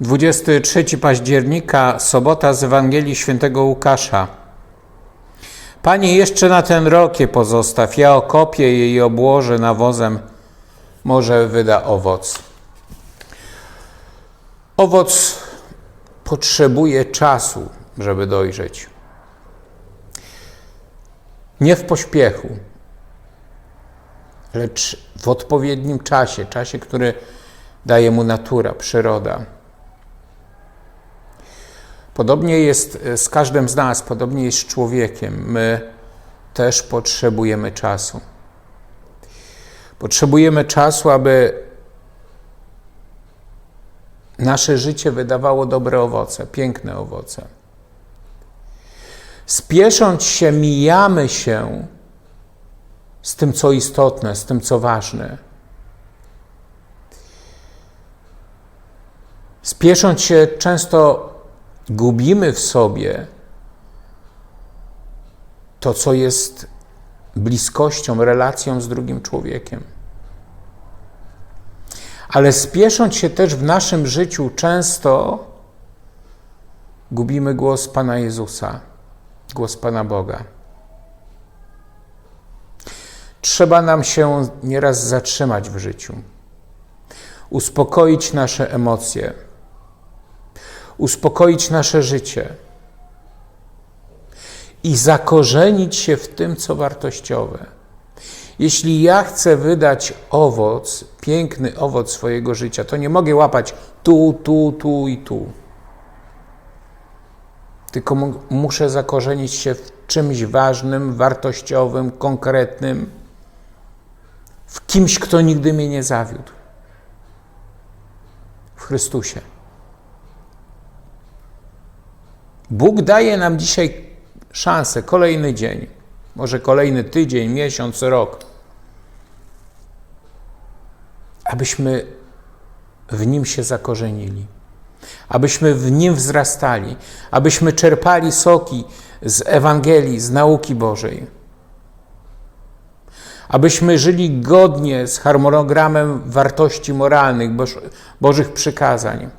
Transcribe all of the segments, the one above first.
23 października, sobota z Ewangelii Świętego Łukasza. Panie, jeszcze na ten rok je pozostaw, ja okopię je i obłożę nawozem, może wyda owoc. Owoc potrzebuje czasu, żeby dojrzeć. Nie w pośpiechu, lecz w odpowiednim czasie, czasie, który daje mu natura, przyroda. Podobnie jest z każdym z nas, podobnie jest z człowiekiem. My też potrzebujemy czasu. Potrzebujemy czasu, aby nasze życie wydawało dobre owoce, piękne owoce. Spiesząc się, mijamy się z tym, co istotne, z tym, co ważne. Spiesząc się, często gubimy w sobie to, co jest bliskością, relacją z drugim człowiekiem. Ale spiesząc się też w naszym życiu, często gubimy głos Pana Jezusa, głos Pana Boga. Trzeba nam się nieraz zatrzymać w życiu, uspokoić nasze emocje, uspokoić nasze życie i zakorzenić się w tym, co wartościowe. Jeśli ja chcę wydać owoc, piękny owoc swojego życia, to nie mogę łapać tu, tu, tu i tu. Tylko muszę zakorzenić się w czymś ważnym, wartościowym, konkretnym, w kimś, kto nigdy mnie nie zawiódł. W Chrystusie. Bóg daje nam dzisiaj szansę, kolejny dzień, może kolejny tydzień, miesiąc, rok, abyśmy w Nim się zakorzenili, abyśmy w Nim wzrastali, abyśmy czerpali soki z Ewangelii, z nauki Bożej, abyśmy żyli godnie z harmonogramem wartości moralnych, Bożych przykazań,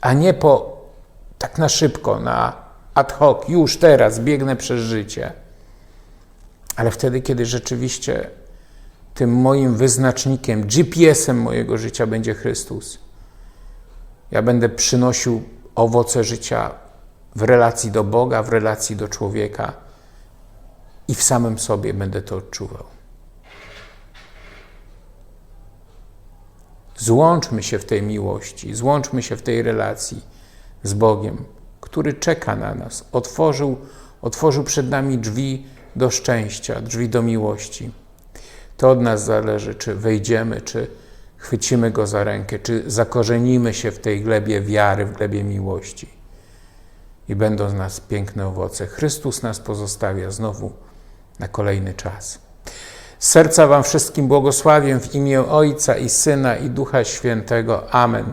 a nie po tak na szybko, na ad hoc, już teraz biegnę przez życie. Ale wtedy, kiedy rzeczywiście tym moim wyznacznikiem, GPS-em mojego życia będzie Chrystus, ja będę przynosił owoce życia w relacji do Boga, w relacji do człowieka i w samym sobie będę to odczuwał. Złączmy się w tej miłości, złączmy się w tej relacji z Bogiem, który czeka na nas. Otworzył, otworzył przed nami drzwi do szczęścia, drzwi do miłości. To od nas zależy, czy wejdziemy, czy chwycimy Go za rękę, czy zakorzenimy się w tej glebie wiary, w glebie miłości. I będą z nas piękne owoce. Chrystus nas pozostawia znowu na kolejny czas. Serca Wam wszystkim błogosławię w imię Ojca i Syna i Ducha Świętego. Amen.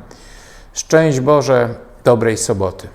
Szczęść Boże, dobrej soboty.